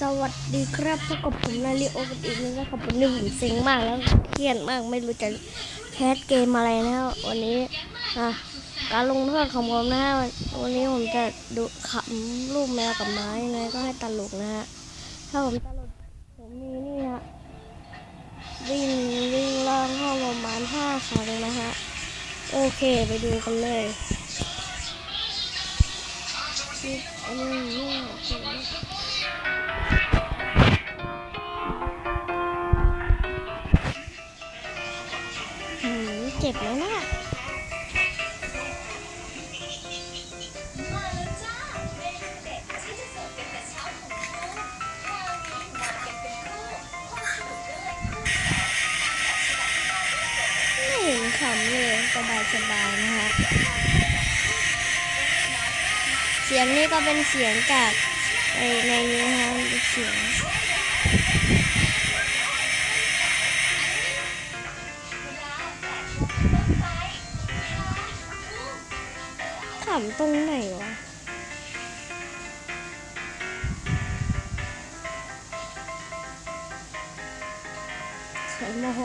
สวัสดีครับพบกับผมนาริโอกันอีกนึงนะครับวันนี้ผมเซ็งมากแล้วเครียดมากไม่รู้จะแคสเกมอะไรนะครับวันนี้อะการลงโทษของผมนะฮะวันนี้ผมจะดูขำรูปแมวกับไม้ยังไงก็ให้ตลกนะฮะถ้าผมตลกผมมีนี่ฮะวิ่งวิ่งล่องห้องประมาณห้าครั้งนะฮะโอเคไปดูกันเลยอันนี้ เจ็บไหมล่ะไม่เห็นขำเลยสบายสบายนะฮะเสียงนี้ก็เป็นเสียงจากในในนี้ฮะเป็นเสียง ขำตรงไหนวะสวยโมโห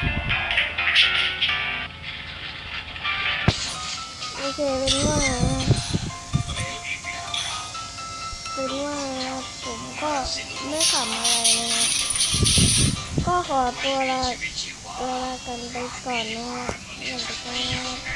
โอเคเป็นว่าเป็นว่าผมก็ไม่ขำอะไรนะ ก็ขอตัวลาตัวลากันไปก่อนนะฮะอย่างไรก็